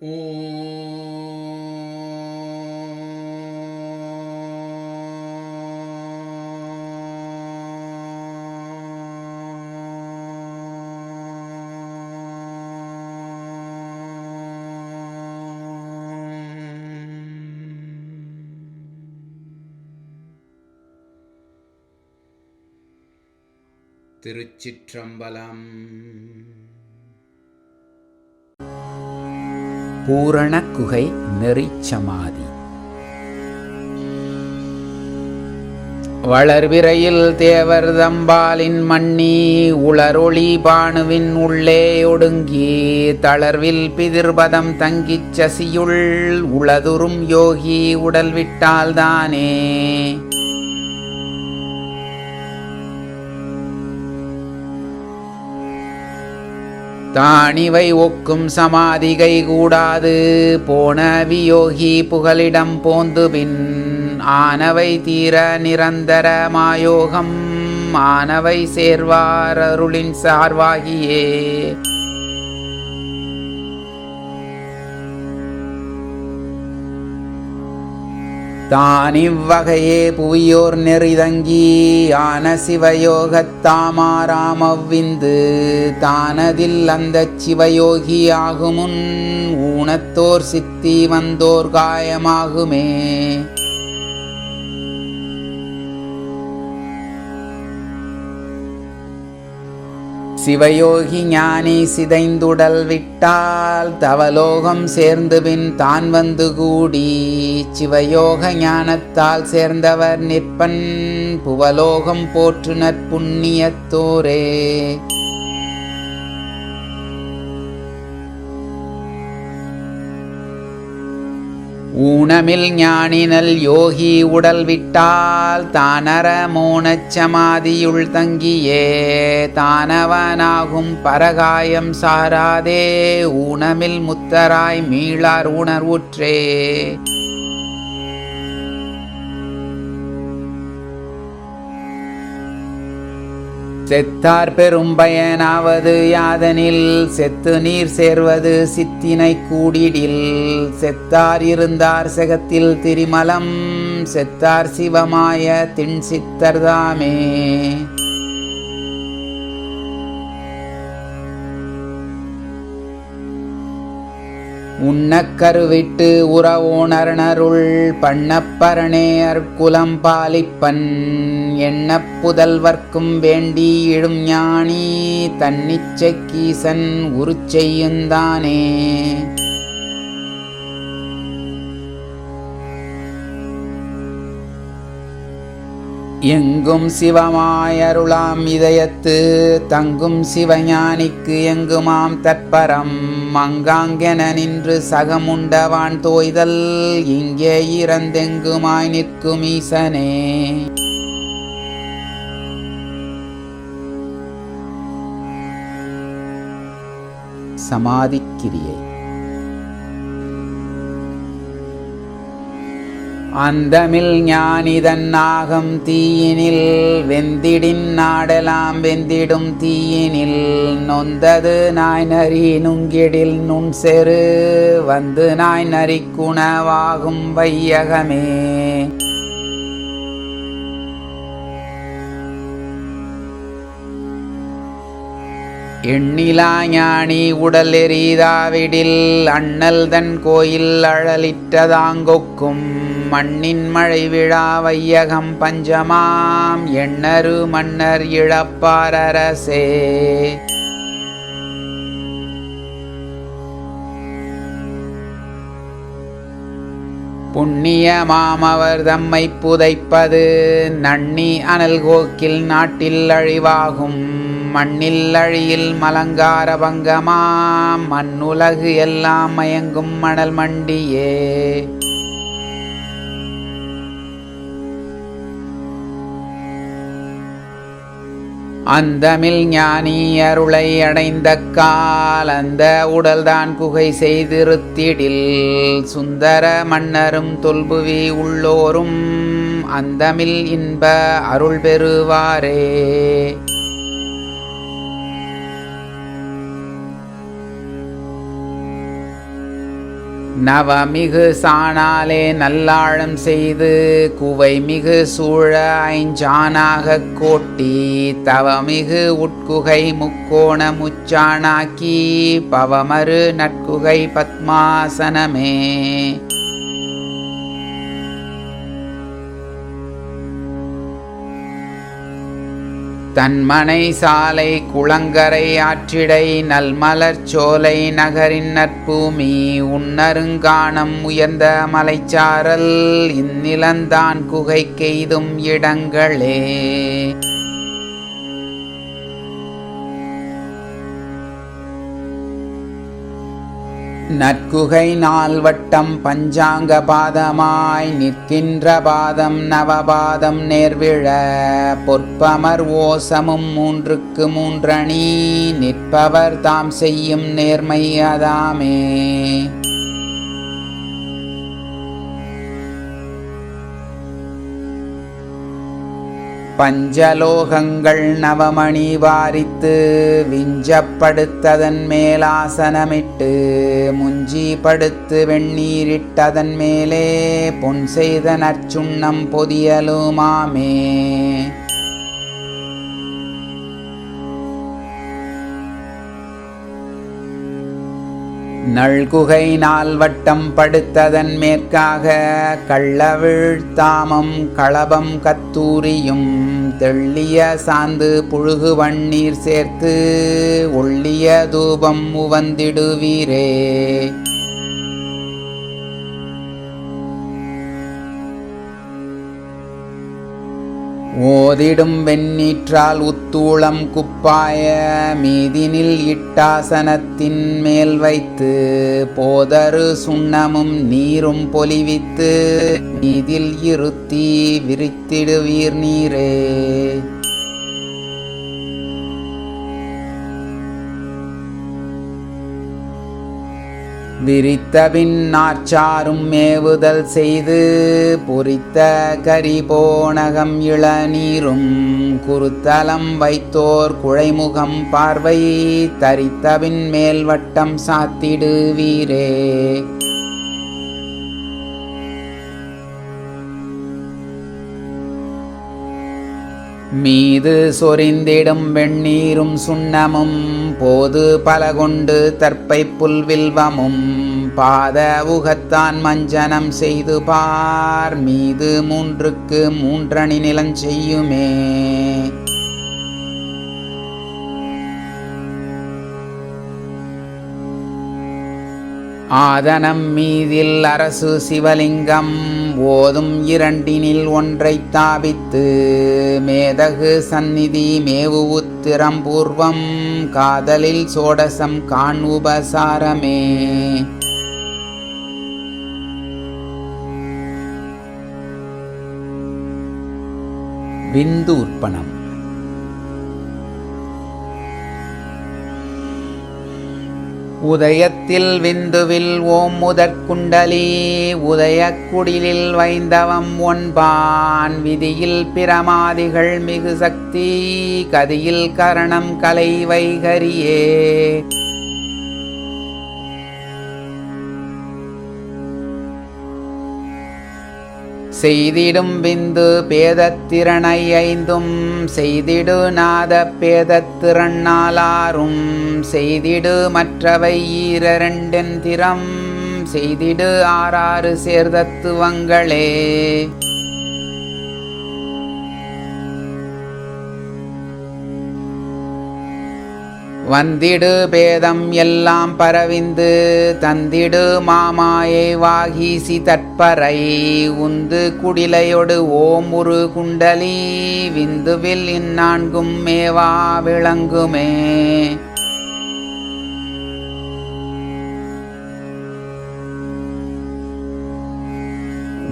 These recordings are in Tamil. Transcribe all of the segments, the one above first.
திருச்சிற்றம்பலம். பூரணக்குகை நெறிச்சமாதி வளர்விரையில் தேவர் தம்பாலின் மண்ணி உளரொளி பாணுவின் உள்ளே ஒடுங்கி தளர்வில் பிதிர்பதம் தங்கிச் சசியுள் உளதுறும் யோகி உடல் விட்டால்தானே தானிவை ஒக்கும் சமாதிகை கூடாது. போன வியோகி புகலிடம் போந்துபின் ஆனவை தீர நிரந்தர மாயோகம். ஆனவை சேர்வார் அருளின் சார்வாகியே. தான் இவ்வகையே புவியோர் நெறிதங்கி ஆன சிவயோகத்தாமாராமவ்விந்து தானதில் அந்த சிவயோகி ஆகுமுன் ஊனத்தோர் சித்தி வந்தோர் காயமாகுமே. சிவயோகி ஞானி சிதைந்துடல் விட்டால் தவலோகம் சேர்ந்து பின் தான் வந்து கூடி. சிவயோக ஞானத்தால் சேர்ந்தவர் நிற்பன் புவலோகம் போற்று நற்புண்ணியத்தோரே ஊனமில் ஞானினல் யோகி உடல் விட்டால் தானர மோனச்சமாதியுள் தங்கியே தானவனாகும் பரகாயம் சாராதே ஊனமில் முத்தராய் மீளார் உணர்வுற்றே. செத்தார் பெரும் பயனாவது யாதனில் செத்து நீர் சேர்வது சித்தினை கூடிடில். செத்தார் இருந்தார் செகத்தில் திரிமலம் செத்தார் சிவமாய திண் சித்தர்தாமே உண்ணக்கருவிட்டு உறவோணர்ணருள் பண்ணப்பரணே அற்குலம் பாலிப்பன். எண்ண புதல்வர்க்கும் வேண்டி இழும் ஞானி தன்னிச்சை கீசன் உருச்செய்யுந்தானே எங்கும் சிவமாயருளாம் இதயத்து தங்கும் சிவஞானிக்கு எங்குமாம் தற்பரம். மங்காங்கென நின்று சகமுண்டவான் தோய்தல் இங்கே இறந்தெங்குமாய் நிற்கும் ஈசனே. சமாதிக்கிரியை. அந்தமில் ஞானிதன் நாகம் தீயினில் வெந்திடின் நாடலாம் வெந்திடும் தீயினில். நொந்தது நாய் நரி நுங்கிடில் நுண் செரு வந்து நாய் நரிக்குணவாகும் வையகமே. எண்ணிலா ஞானி உடல் எரிதாவிடில் அண்ணல் தன் கோயில் அழலிற்றதாங்கொக்கும் மண்ணின் மழை விழா வையகம் பஞ்சமாம் எண்ணரு மன்னர் இழப்பாரரசே. புண்ணிய மாமவர் தம்மை புதைப்பது நன்னி அனல் கோக்கில் நாட்டில் அழிவாகும். மண்ணில் அழியில் மலங்கார பங்கமாம். மண்ணுலகு எல்லாம் மயங்கும் மணல் மண்டியே. அந்தமில் ஞானி அருளை அடைந்த கால் அந்த உடல்தான் குகை செய்திருத்திடில். சுந்தர மன்னரும் தொல்புவி உள்ளோரும் அந்தமில் இன்ப அருள் பெறுவாரே. நவமிகு சாணாலே நல்லாழம் செய்து குவை மிகு சூழ ஐஞ்சானாகக் கோட்டி தவமிகு உட்குகை முக்கோண முச்சானாக்கி பவமரு நட்குகை பத்மாசனமே. தன்மனை சாலை குளங்கரை ஆற்றிடை நல்மலர் சோலை நகரின் நற்பூமி உன்னருங்கானம் உயர்ந்த மலைச்சாரல் இந்நிலந்தான் குகை கெய்தும் இடங்களே. நற்குகை நால்வட்டம் பஞ்சாங்க பாதமாய் நிற்கின்ற பாதம் நவபாதம் நேர்விழ பொற்பமர் ஓசமும் மூன்றுக்கு மூன்றணி நிற்பவர் தாம் செய்யும் நேர்மை அதாமே. பஞ்சலோகங்கள் நவமணி வாரித்து விஞ்சப்படுத்ததன் மேலாசனமிட்டு முஞ்சி படுத்து வெந்நீரிட்டதன் மேலே பொன் செய்த நற்சுண்ணம் பொதியலுமாமே. நல்குகை நால்வட்டம் படுத்ததன் மேற்காக கள்ளவிழ்த்தாமம் களபம் கத்தூரியும் தெள்ளிய சாந்து புழுகு வண்ணீர் சேர்த்து ஒள்ளிய தூபம் உவந்திடுவீரே. ஓதிடும் வெண்ணீற்றால் உத்தூளம் குப்பாய மீதினில் இட்டாசனத்தின் மேல் வைத்து போதரு சுண்ணமும் நீரும் பொலிவித்து இதில் இருத்தி விரித்திடுவீர் நீரே. விரித்தபின் நாச்சாரும் மேவுதல் செய்து பொறித்த கரிபோனகம் இளநீரும் குறுத்தலம் வைத்தோர் குழைமுகம் பார்வை தரித்தபின் மேல்வட்டம் சாத்திடுவீரே. மீது சொரிந்திடும் வெண்ணீரும் சுண்ணமும் போது பல கொண்டு தற்பை புல்வில்வமும் பாத உகத்தான் மஞ்சனம் செய்து பார் மீது மூன்றுக்கு மூன்றணி நிலம் செய்யுமே. ஆதனம் மீதில் அரசு சிவலிங்கம் ஓதும் இரண்டினில் ஒன்றை தாபித்து மேதகு சந்நிதி மேவு உத்திரம் பூர்வம் காதலில் சோடசம் காண் உபசாரமே. விந்தூர்ப்பணம் உதயத்தில் விந்துவில் ஓம் முதற்குண்டலி உதயக்குடிலில் வைந்தவம் ஒன்பான். விதியில் பிரமாதிகள் மிகு சக்தி கதியில் கரணம் கலை வைகரியே. செய்திடும் விந்து பேதத்திறனை ஐந்தும் செய்திடு நாத பேதத்திறன்னாலாரும் செய்திடு மற்றவை ஈரரெண்டென் திறம் செய்திடு ஆறாறு சேர்தத்துவங்களே. வந்திடு பேதம் எல்லாம் பரவிந்து தந்திடு மாமாயை வாகீசி தற்பரை உந்து குடிலையொடு ஓம் உரு குண்டலி விந்துவில் இந்நான்கும் மேவா விளங்குமே.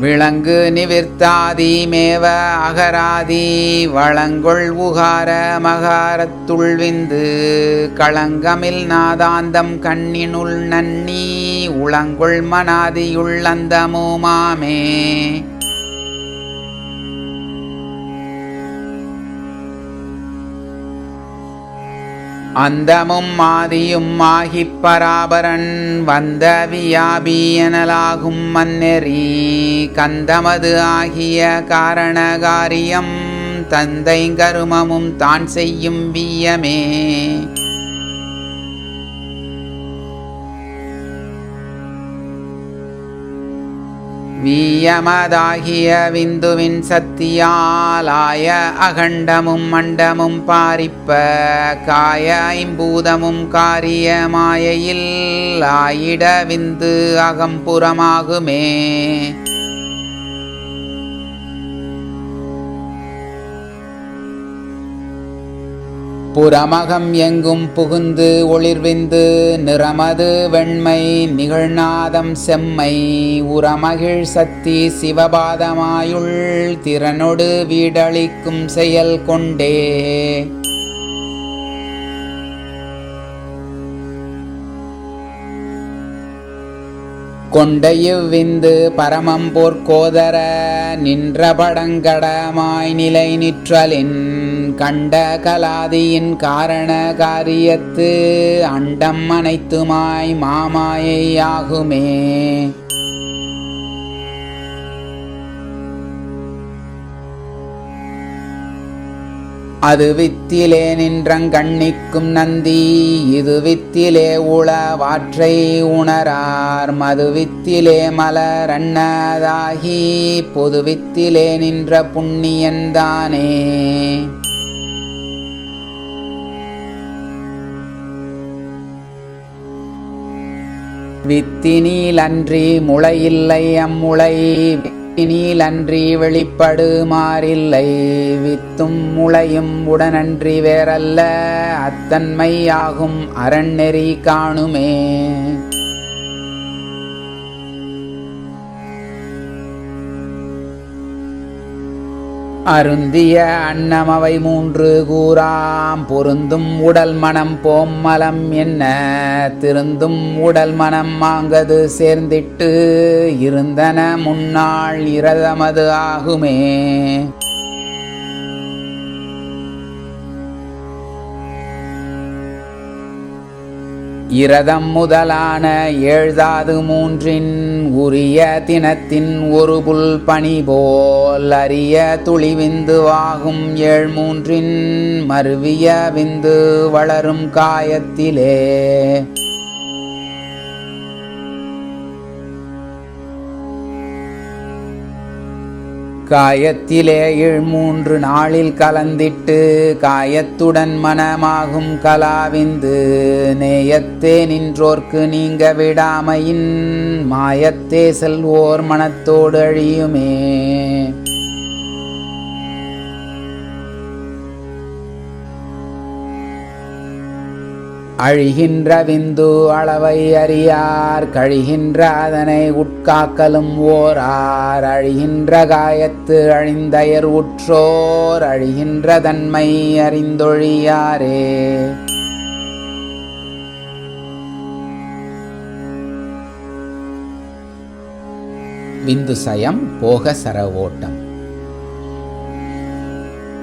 விளங்கு நிவிர்த்தாதீமேவ அகராதி வளங்கொள் உகார மகாரத்துள்விந்து களங்கமில் நாதாந்தம் கண்ணினுள் நன்னி உளங்கொள் மனாதியுள்ளந்தமோ மாமே. அந்தமும் மாதியும் ஆகிப் பராபரன் வந்த வியாபி எனலாகும் மன்னெறி. கந்தமது ஆகிய காரண காரியம் தந்தை கருமமும் தான் செய்யும் வியமே. வீயமதாகிய விந்துவின் சக்தியாலாய அகண்டமும் மண்டமும் பாரிப்ப காய ஐம்பூதமும் காரிய மாயையில் ஆயிட விந்து அகம்புறமாகுமே. புறமகம் எங்கும் புகுந்து ஒளிர்விந்து நிறமது வெண்மை நிகழ்நாதம் செம்மை. உரமகிழ் சக்தி சிவபாதமாயுள் திறனொடு வீடளிக்கும் செயல் கொண்டே. கொண்டையுவிந்து இவ்விந்து பரமம் நின்ற படங்கடமாய் நிலை நிற்றலின் கண்ட கலாதியின் காரண காரியத்து அண்டம் அனைத்துமாய் மாமாயையாகுமே. அது வித்திலே நின்றங் கண்ணிக்கும் நந்தி இது வித்திலே உளவாற்றை உணரார். மது வித்திலே மலரண்ணதாகி பொது வித்திலே நின்ற புண்ணியன்தானே வித்தினீலன்றி முளையில்லை அம்முளை. வித்தினீலன்றி வெளிப்படுமாறில்லை வித்தும் முளையும் உடனன்றி வேறல்ல. அத்தன்மையாகும் அரண்நெறி காணுமே. அருந்திய அன்னமவை மூன்று கூறாம். பொருந்தும் உடல் மனம் போம் மலம் என்ன? திருந்தும் உடல் மனம் மாங்கது சேர்ந்திட்டு இருந்தன முன்னாள் இரதமது ஆகுமே. இரதம் முதலான ஏழ்தாது மூன்றின் உரிய தினத்தின் ஒரு புல் பணி போல் அரிய துளிவிந்துவாகும் ஏழ் மூன்றின் மருவிய விந்து வளரும் காயத்திலே. காயத்திலே மூன்று நாளில் கலந்திட்டு காயத்துடன் மனமாகும் கலாவிந்து நேயத்தே நின்றோர்க்கு நீங்க விடாமையின் மாயத்தே செல்வோர் மனத்தோடு அழியுமே. அழிகின்ற விந்து அளவை அறியார் கழிகின்ற அதனை உட்காக்கலும் ஓரார். அழிகின்ற காயத்து அழிந்தயர் உற்றோர் அழிகின்ற தன்மை அறிந்தொழியாரே. விந்து சயம் போக சரவோட்டம்.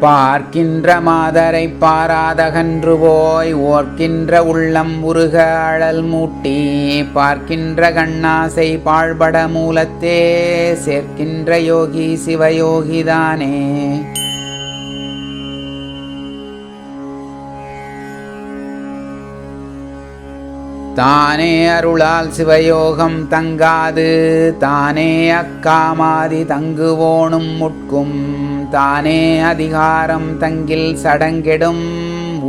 பார்க்கின்ற மாதரை பாராதகன்று போய் ஓர்க்கின்ற உள்ளம் உருக அழல் மூட்டி பார்க்கின்ற கண்ணாசை பாழ்பட மூலத்தே சேர்க்கின்ற யோகி சிவயோகிதானே. தானே அருளால் சிவயோகம் தங்காது தானே அக்காமாதி தங்குவோனும் முட்கும் தானே அதிகாரம் தங்கில் சடங்கெடும்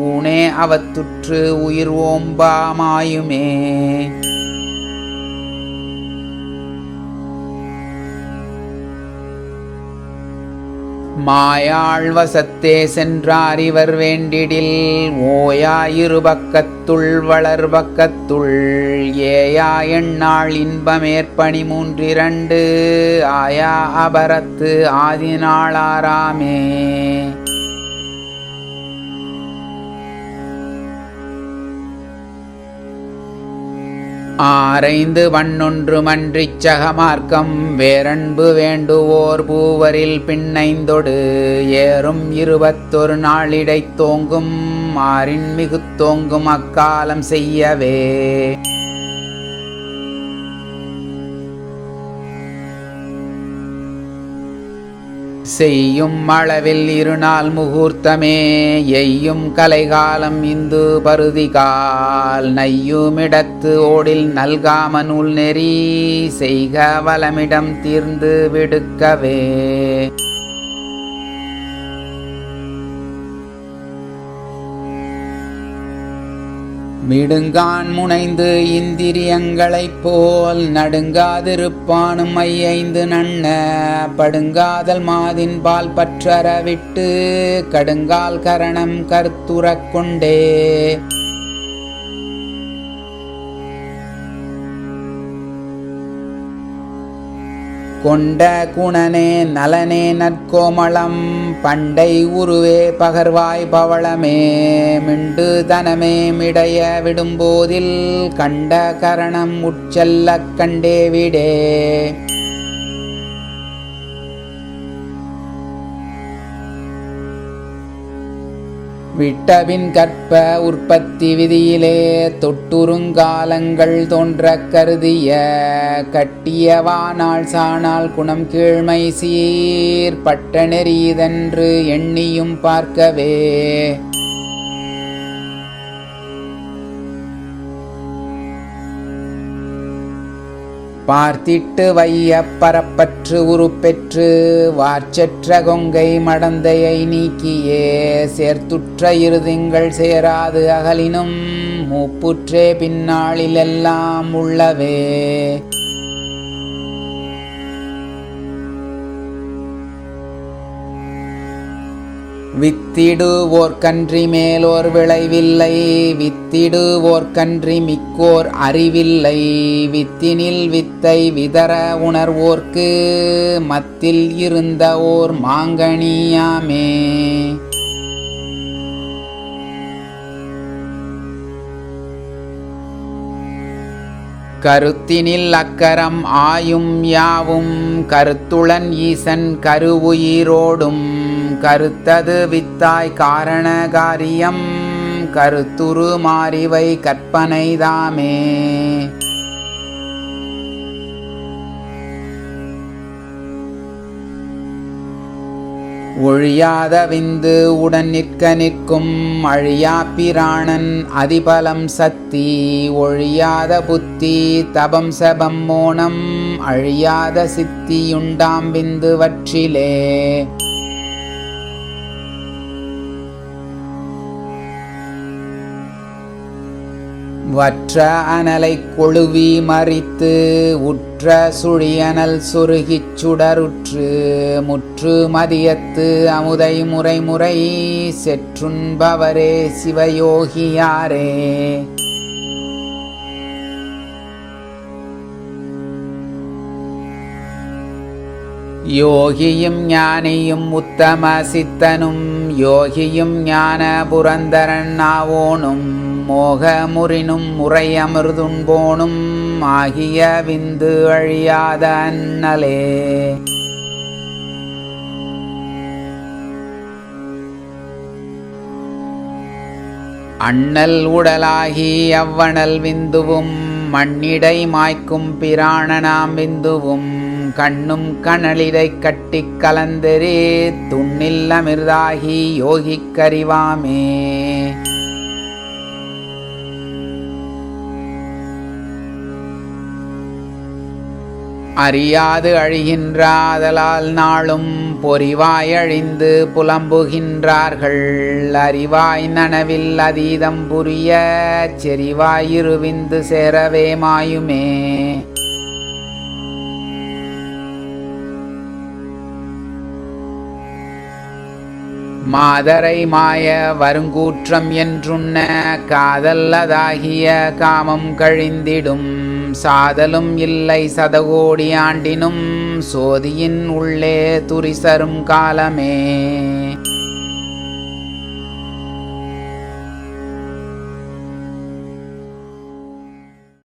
ஊனே அவத்துற்று உயிர் ஓம்பாமாயுமே. மாயாள் வசத்தே சென்றார் இவர் வேண்டிடில். ஓயாயிரு பக்கத்துள் வளர் பக்கத்துள். ஏயா எண்ணாள் இன்பமேற்பணி மூன்றிரண்டு ஆயா அபரத்து ஆதினாளாராமே ஆரைந்து வண்ணொன்று மன்றிச் சகமார்க்கம் வேரன்பு வேண்டுவோர் பூவரில் பின்னைந்தொடு ஏறும் இருபத்தொரு நாளிடைத் தோங்கும் ஆறின் மிகுத்தோங்கும் அக்காலம் செய்யவே. செய்யும் அளவில் இருநாள் முகூர்த்தமே. எய்யும் கலைகாலம் இந்து பருதிகால். நையுமிடத்து ஓடில் நல்காம நூல் நெறி செய்க வளமிடம் தீர்ந்து விடுக்கவே. விடுங்கான் முனைந்து இந்திரியங்களைப் போல் நடுங்காதிருப்பானும் ஐயைந்து நன்ன படுங்காதல் மாதின் பால் பற்றற விட்டு கடுங்கால் கரணம் கருத்துறக் கொண்டே. கொண்ட குணனே நலனே நற்கோமளம். பண்டை உருவே பகர்வாய் பவளமே. மிண்டு தனமே மிடைய விடும்போதில் கண்ட கரணம் உட்செல்லக் கண்டே விடே. விட்டபின் கற்ப உற்பத்தி விதியிலே தொட்டுருங்காலங்கள் தோன்றக் கருதிய கட்டியவானால் சானால் குணம் கீழ்மை சீர் பட்ட நெறியதென்று எண்ணியும் பார்க்கவே பார்த்திட்டு வைய பரப்பற்று உருப்பெற்று வார்ச்சற்ற கொங்கை மடந்தையை நீக்கியே சேர்த்துற்ற இருதிங்கள் சேராது அகலினும் மூப்புற்றே பின்னாளிலெல்லாம் உள்ளவே. வித்திடுவோர்க்கன்றி மேலோர் விளைவில்லை வித்திடுவோர்க்கன்றி மிக்கோர் அறிவில்லை. வித்தினில் வித்தை விதற உணர்வோர்க்கு மத்தில் இருந்த ஓர் மாங்கனியாமே. கருத்தினில் அக்கரம் ஆயும் யாவும் கருத்துளன் ஈசன் கருவுயிரோடும். கருத்தது வித்தாய் காரண காரியம் கருத்துரு மாறிவை கற்பனைதாமே ஒழியாத விந்து உடன் நிற்க நிற்கும் அழியா பிராணன் அதிபலம் சக்தி ஒழியாத புத்தி தபம் சபம் மோனம் அழியாத சித்தியுண்டாம் விந்து வற்றிலே. வற்ற அனலை கொழுவி மறித்து உற்ற சுழியனல் சுருகிச் சுடருற்று முற்று மதியத்து அமுதை முறை முறை செற்றுண்பவரே சிவயோகியாரே. யோகியும் ஞானியும் உத்தம சித்தனும் யோகியும் ஞான புரந்தரன் ஆவோனும். மோகமுறினும் முறையமிர்துண்போனும் ஆகிய விந்து அழியாத அன்னலே அண்ணல் உடலாகி அவ்வணல் விந்துவும் மண்ணிடை மாய்க்கும் பிராணனாம் விந்துவும் கண்ணும் கணலிடை கட்டி கலந்தெரே துண்ணில் அமிர்தாகி யோகிக்கறிவாமே அறியாது அழிகின்றாதலால் நாளும் பொறிவாய் அழிந்து புலம்புகின்றார்கள். அறிவாய் நனவில் அதீதம் புரிய செறிவாயிருவிந்து சேரவே மாயுமே. மாதரை மாய வருங்கூற்றம் என்றுண்ண காதல்லதாகிய காமம் கழிந்திடும். சாதலும் இல்லை சதகோடி ஆண்டினும் சோதியின் உள்ளே துரிசரும் காலமே.